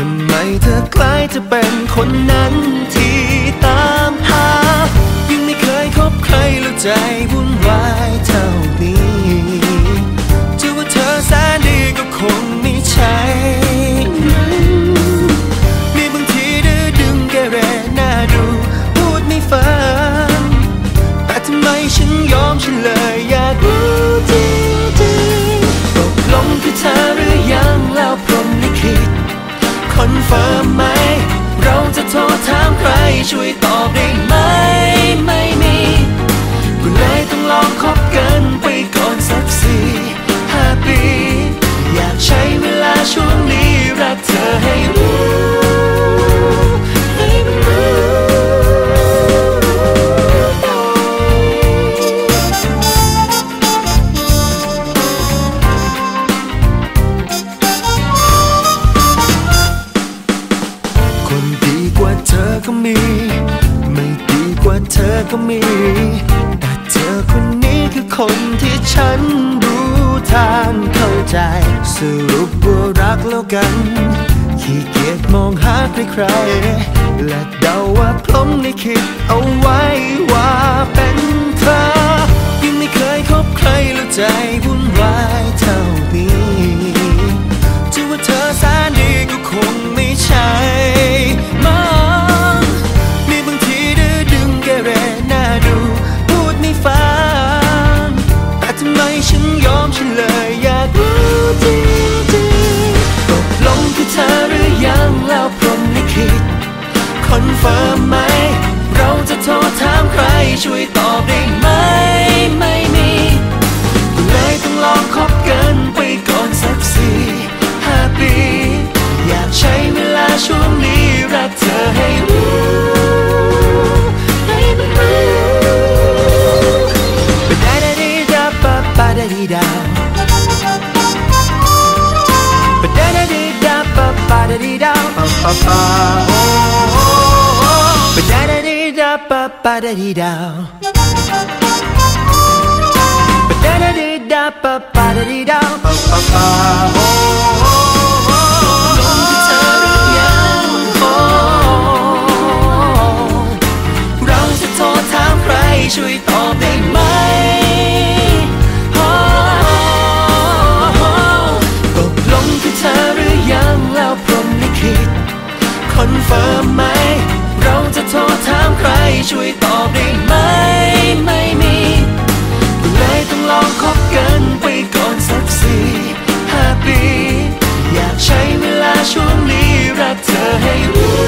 ทำไมเธอคล้ายจะเป็นคนนั้นที่ตามหา ยังไม่เคยคบใครแล้วใจวุ่นวาย ช่วยตอบได้ ก็มี แต่เธอคนนี้คือคนที่ฉันรู้ทางเข้าใจ สรุปว่ารักแล้วกัน ขี้เกียจมองหาใครๆและเดาว่าพรหมลิขิดเอาไว้ว่าเป็นเธอ อนเฟิร์มไหม เราจะโทรถามใครช่วยตอบได้ไหม ไม่มีเลยต้องลองคบกันไปก่อนสักสี่ห้าปี อยากใช้เวลาช่วงนี้รักเธอให้รู้ให้มันรู้ปะดาดีดาปะปะดาดีดาปะดาปะปะดา ba pa da di da. Ba da da di da pa pa da di da. Pa pa pa. เธอรือยังโอ้เราจะโทรถามใครช่วยตอบได้ไหมตกลงคือเธอหรือยังแล้วพรมลิขิตคอนเฟิร์มมา ช่วยตอบได้ไหม ไม่มีเลยต้องลองคบกันไปก่อนสักสี่ห้าปี อยากใช้เวลาช่วงนี้รักเธอให้รู้